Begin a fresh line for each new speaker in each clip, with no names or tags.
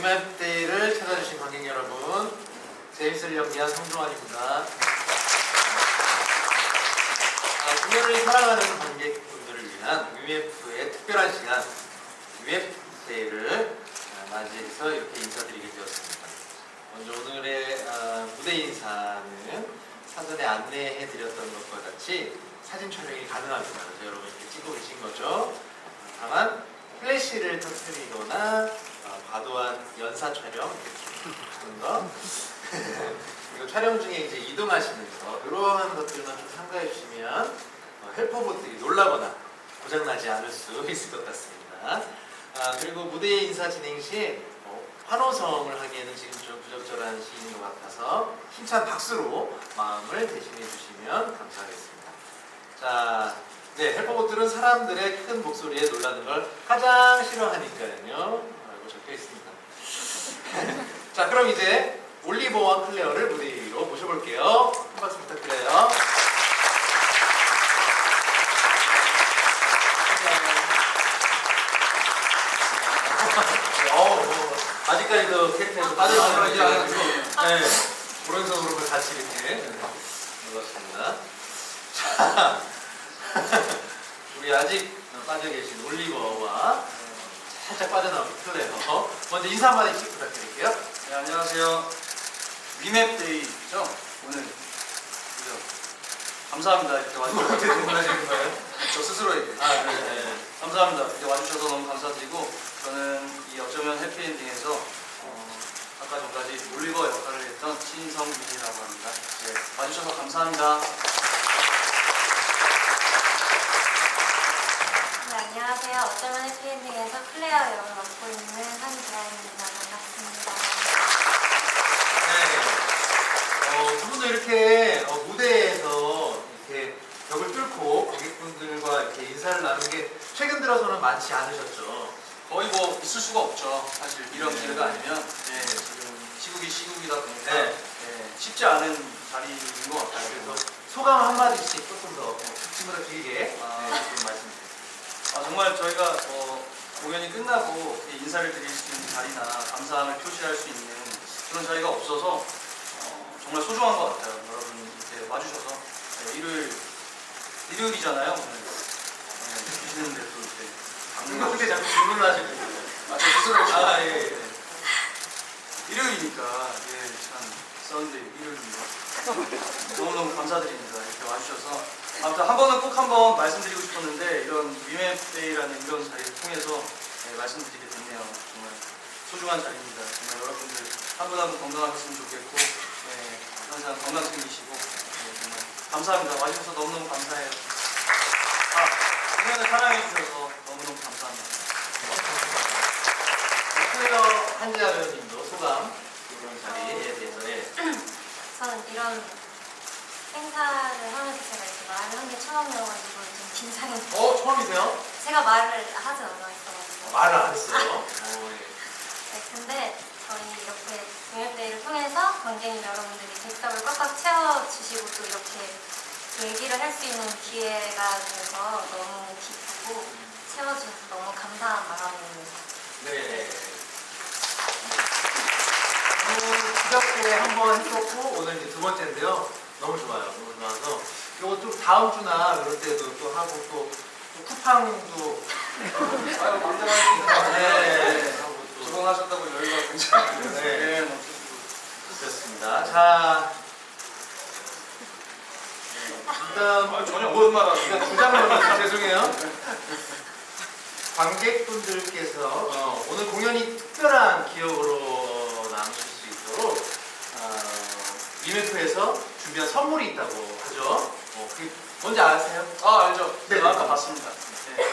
위맵데이를 찾아주신 관객 여러분, 제임스를 연기한 성종환입니다. 아, 공연을 사랑하는 관객분들을 위한 위맵의 특별한 시간, 위맵데이를 아, 맞이해서 이렇게 인사드리게 되었습니다. 먼저 오늘의 아, 무대 인사는 사전에 안내해드렸던 것과 같이 사진 촬영이 가능합니다. 그래서 여러분 이렇게 찍고 계신 거죠. 다만 플래시를 터트리거나 어, 과도한 연사 촬영 이런 거 그리고 촬영 중에 이제 이동하시면서 이러한 것들만 좀 참가해 주시면 어, 헬퍼분들이 놀라거나 고장나지 않을 수 있을 것 같습니다. 아, 그리고 무대 인사 진행 시 어, 환호성을 하기에는 지금 좀 부적절한 시인인 것 같아서 힘찬 박수로 마음을 대신해 주시면 감사하겠습니다. 자, 네, 헬퍼봇들은 사람들의 큰 목소리에 놀라는 걸 가장 싫어하니까요. 적혀 있습니다. 자, 그럼 이제 올리버와 클레어를 무대 위로 모셔볼게요. 한 박수 부탁드려요. 어우, 뭐, 아직까지도 캐릭터에서 빠져나가지 않고, 네, 오른손으로 같이 이렇게 눌렀습니다. 자, 우리 아직 빠져 계신 올리버와 살짝 빠져나오는 클레어 먼저 인사 한마디씩 부탁드릴게요.
네, 안녕하세요. 위맵데이죠? 오늘 그죠? 감사합니다. 이렇게 와주셔서
어떻게 주문하시는 거예요?
저 스스로에게
아, 네, 네.
감사합니다. 이렇게 와주셔서 너무 감사드리고 저는 이 어쩌면 해피엔딩에서 어, 아까 전까지 올리버 역할을 했던 신성민이라고 합니다. 네, 와주셔서 감사합니다.
네, 안녕하세요. 어쩌면 해피엔딩에서 클레어 역을 맡고 있는 한지아입니다. 반갑습니다.
네. 어, 두 분도 이렇게 어, 무대에서 이렇게 벽을 뚫고 관객분들과 이렇게 인사를 나눈 게 최근 들어서는 많지 않으셨죠.
거의 뭐 있을 수가 없죠. 사실 이런
네.
기회가 아니면 네, 지금 시국이 시국이다 보니까
네.
네, 쉽지 않은 자리인 것 같아요.
그래서 소감 한마디씩 조금 더 특징으로 길게
아.
네.
아, 정말 저희가 어, 공연이 끝나고 인사를 드릴 수 있는 자리나 감사함을 표시할 수 있는 그런 자리가 없어서 어, 정말 소중한 것 같아요. 여러분 이렇게 와주셔서 네, 일요일 일요일이잖아요 오늘 네, 주시는데 또 이렇게 방금
자꾸 질문을 하시는 거예요.
아 저 스스로
아, 예, 예.
일요일이니까 예참 썬데이 일요일입니다. 너무너무 감사드립니다. 이렇게 와주셔서 아무튼 한 번은 꼭 한번 말씀드리고 싶었는데 이런 위맵데이라는 이런 자리를 통해서 네, 말씀드리게 됐네요. 정말 소중한 자리입니다. 정말 여러분들 한 분 한 분 건강하셨으면 좋겠고 네, 항상 건강 챙기시고 네, 정말 감사합니다. 와주셔서 너무너무 감사해요. 아, 공연을 사랑해 주셔서 너무너무 감사합니다.
클레어 한지아 배우님도 소감 이런 자리에 대해서 예.
저는 이런 행사를 하면서 제가 이렇게 말을 한 게 처음이어가지고 좀 긴장이.
어 처음이세요?
제가 말을 하지 않았어가지고.
말을 안 했어요. 어, 예.
네, 근데 저희 이렇게 동일대회를 통해서 관객님 여러분들이 객석을 꽉꽉 채워주시고 또 이렇게 얘기를 할 수 있는 기회가 돼서 너무 기쁘고 채워주셔서 너무 감사한 마음입니다.
네. 지적회 한번 했었고 오늘 이제 두 번째인데요. 너무 좋아요. 너무 좋아서 이거 좀 다음 주나 이럴 때도 또 하고 또, 또 쿠팡도
아유 하십니다.
네.
조공하셨다고 여유가 굉장히
네.
네.
좋습니다. 자. 일단
아, 전혀 모르는 말 하시네.
일단 주장로는 죄송해요. 관객분들께서 어, 오늘 공연이 특별한 기억으로 남으실 수 있도록 어, 위메프에서 준비한 선물이 있다고 하죠. 어, 그게 뭔지 아세요?
아 알죠.
네.
네, 아까 봤습니다. 네.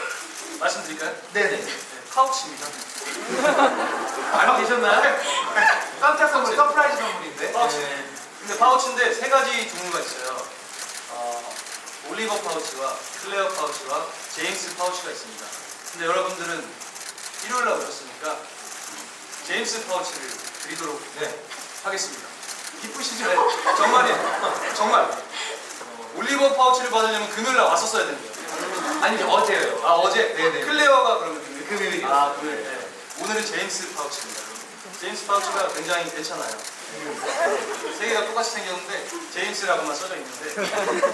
말씀드릴까요?
네네.
네, 파우치입니다.
알고 계셨나요? 깜짝 선물, 서프라이즈 선물인데.
파우치.
네.
근데 파우치인데 세 가지 종류가 있어요. 어, 올리버 파우치와 클레어 파우치와 제임스 파우치가 있습니다. 근데 여러분들은 일요일 날 오셨으니까 제임스 파우치를 드리도록
네.
하겠습니다. 기쁘시죠? 네, 정말이에요. 정말. 어, 올리버 파우치를 받으려면 금요일 날 왔었어야 됩니다.
아니 어제요.
아 어제?
네네.
클레어가 그러면 금요일?
금요일이요.
아 금요일. 네. 오늘은 제임스 파우치입니다. 제임스 파우치가 굉장히 괜찮아요. 세 개가 똑같이 생겼는데 제임스라고만 써져 있는데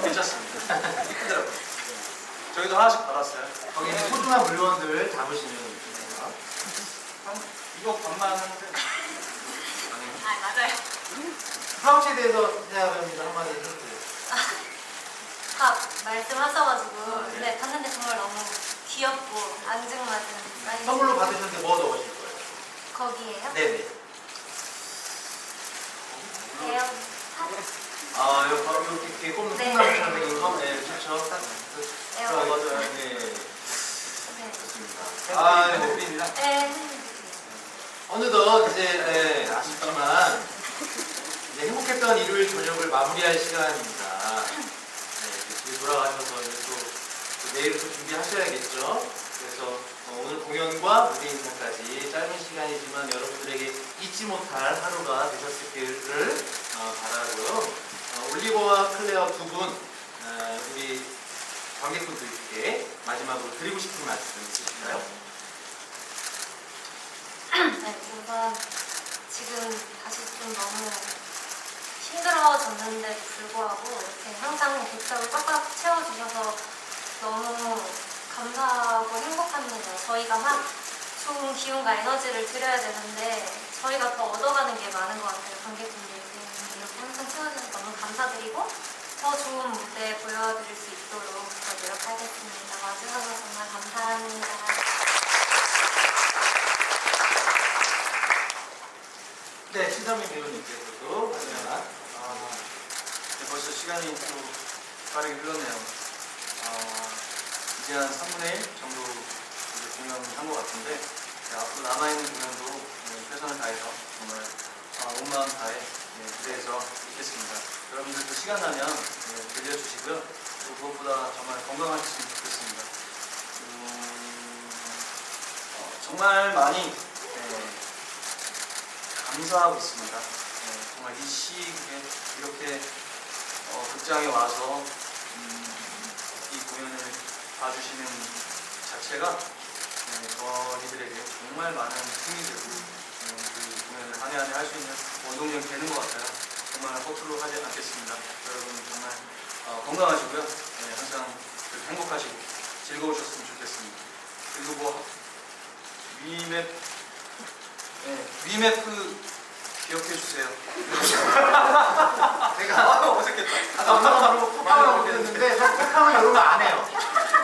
괜찮습니다. 이쁘더라고요. 저희도 하나씩 받았어요.
거기는 소중한 물건들을 담으시는 분이에요.
한, 이거 반만 하는데
아 맞아요.
파우치에 대해서 대학입니다 한마디 해주세요.
다 말씀하셔가지고
아, 네.
네 봤는데 정말 너무 귀엽고 앙증맞은 사이즈.
선물로 받으셨는데 뭐 넣으실 거예요?
거기에요?
네네.
에어
아, 여기 바로 이렇게 꼽는
네.
생긴 거? 네, 좋죠. 딱 그-
에어.
아, 맞아요. 네,
네.
좋습니다. 아, 네.
핸드크림이랑
네.
어느덧 이제 예, 아쉽지만 이제 행복했던 일요일 저녁을 마무리할 시간입니다. 돌아가셔서 이제 또, 또 내일 또 준비하셔야겠죠. 그래서 어, 오늘 공연과 무대 인사까지 짧은 시간이지만 여러분들에게 잊지 못할 하루가 되셨기를 어, 바라고요. 어, 올리버와 클레어 두 분, 어, 우리 관객분들께 마지막으로 드리고 싶은 말씀 있으실까요?
네, 우선 지금 다시 좀 너무 힘들어졌는데도 불구하고 이렇게 항상 객석을 꽉꽉 채워주셔서 너무 감사하고 행복합니다. 저희가 막 좋은 기운과 에너지를 드려야 되는데 저희가 더 얻어가는 게 많은 것 같아요. 관객분들께 이렇게 항상 채워주셔서 너무 감사드리고 더 좋은 무대 보여드릴 수 있도록 더 노력하겠습니다. 와주셔서 정말 감사합니다.
네, 신상민 배우님께서도 마지막
아, 네, 벌써 시간이 또 빠르게 흘렀네요. 아, 이제 한 3분의 1 정도 이제 공연한 것 같은데 네, 앞으로 남아있는 공연도 네, 최선을 다해서 정말 아, 온 마음 다해 네, 무대에서 있겠습니다. 여러분들도 시간 나면 네, 들려주시고요. 그리고 무엇보다 정말 건강하셨으면 좋겠습니다. 음, 어, 정말 많이 네, 감사하고 있습니다. 네, 정말 이 시국에 이렇게 어, 극장에 와서 음, 이 공연을 봐주시는 자체가 네, 저희들에게 정말 많은 힘이 되고 네, 그 공연을 한 해 한 해 할 수 있는 원동력이 되는 것 같아요. 정말 허투루 하지 않겠습니다. 여러분 정말 어, 건강하시고요. 네, 항상 그렇게 행복하시고 즐거우셨으면 좋겠습니다. 그리고 뭐 위맵 네, 위메프 기억해 주세요.
제가
아, 어색했다.
아까 그러고 콧방울 못했는데 이런 거안 해요.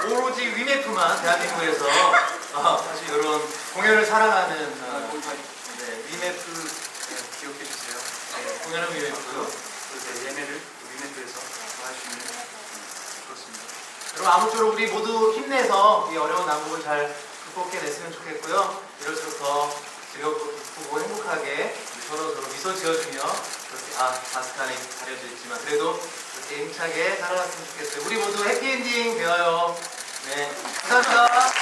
오로지 위메프만 대한민국에서 공연을 사랑하는 어,
네, 위메프 네, 기억해 주세요. 네,
공연은 위메프.
그리고 예매를 위메프에서 할수 있는 음, 그렇습니다.
여러분 아무쪼록 우리 모두 힘내서 이 어려운 난국을 잘 극복해냈으면 좋겠고요. 이럴수록 더 즐겁고 기쁘고 행복하게 서로 서로 미소 지어주며 그렇게 아 안에 가려져 있지만 그래도 그렇게 힘차게 살아갔으면 좋겠어요. 우리 모두 해피엔딩 되어요. 네, 감사합니다.